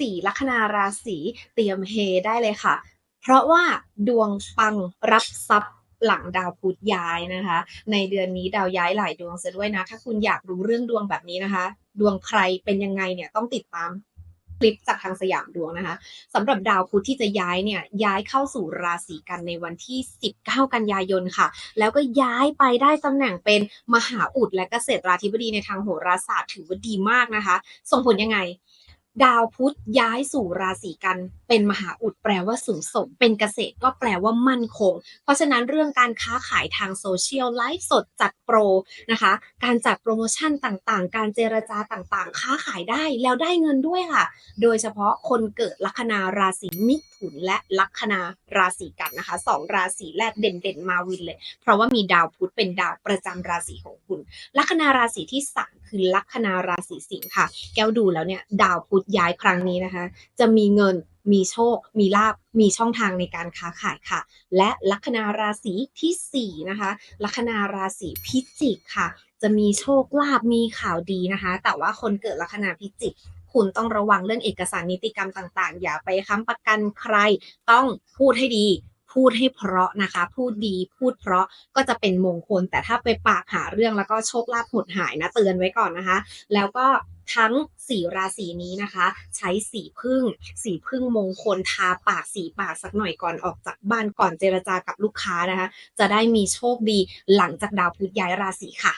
สี่ลัคนาราศีเตรียมเฮได้เลยค่ะ เพราะว่าดวงปังรับทรัพย์หลังดาวพุธย้ายนะคะ ในเดือนนี้ดาวย้ายหลายดวงเสียด้วยนะ ถ้าคุณอยากรู้เรื่องดวงแบบนี้นะคะ ดวงใครเป็นยังไงเนี่ยต้องติดตามคลิปจากทางสยามดวงนะคะสำหรับดาวพุธที่จะย้ายเนี่ยย้ายเข้าสู่ราศีกันในวันที่ 19 กันยายนค่ะ แล้วก็ย้ายไปได้ตำแหน่งเป็นมหาอุดและเกษตราธิบดีในทางโหราศาสตร์ถือว่าดีมากนะคะ ส่งผลยังไง ดาวพุธย้ายสู่ราศีกัน เป็นมหาอุดแปลว่าสูงส่ง เป็นเกษตรก็แปลว่ามั่นคง เพราะฉะนั้นเรื่องการค้าขายทางโซเชียลไลฟ์สดจัดโปรนะคะ การจัดโปรโมชั่นต่างๆ การเจรจาต่างๆ ค้าขายได้แล้วได้เงินด้วยค่ะ โดยเฉพาะคนเกิดลัคนาราศีมิถุนและลัคนาราศีกันนะคะสองราศีแรกเด่นๆมาวินเลย เพราะว่ามีดาวพุธเป็นดาวประจำราศีของคุณ ลัคนาราศีที่สาม คือลัคนาราศีสิงค์ค่ะ แก้วดูแล้วเนี่ยดาวพุธย้ายครั้งนี้นะคะ จะมีเงินมีโชค มีลาบ มีช่องทางในการค้าขายค่ะ และลัคนาราศีที่สี่นะคะ ลัคนาราศีพิจิกค่ะ จะมีโชคลาภมีข่าวดีนะคะ แต่ว่าคนเกิดลัคนาพิจิก คุณต้องระวังเรื่องเอกสารนิติกรรมต่าง ๆ อย่าไปค้ำประกันใคร ต้องพูดให้ดี พูดให้เพราะนะคะ พูดดีพูดเพราะก็จะเป็นมงคล แต่ถ้าไปปากหาเรื่องแล้วก็โชคลาภหดหายนะเตือนไว้ก่อนนะคะ แล้วก็ทั้งสี่ราศีนี้นะคะ ใช้สีพึ่ง สีพึ่งมงคลทาปากสีปากสักหน่อยก่อนออกจากบ้านก่อนเจรจากับลูกค้านะคะ จะได้มีโชคดีหลังจากดาวพุธย้ายราศีค่ะ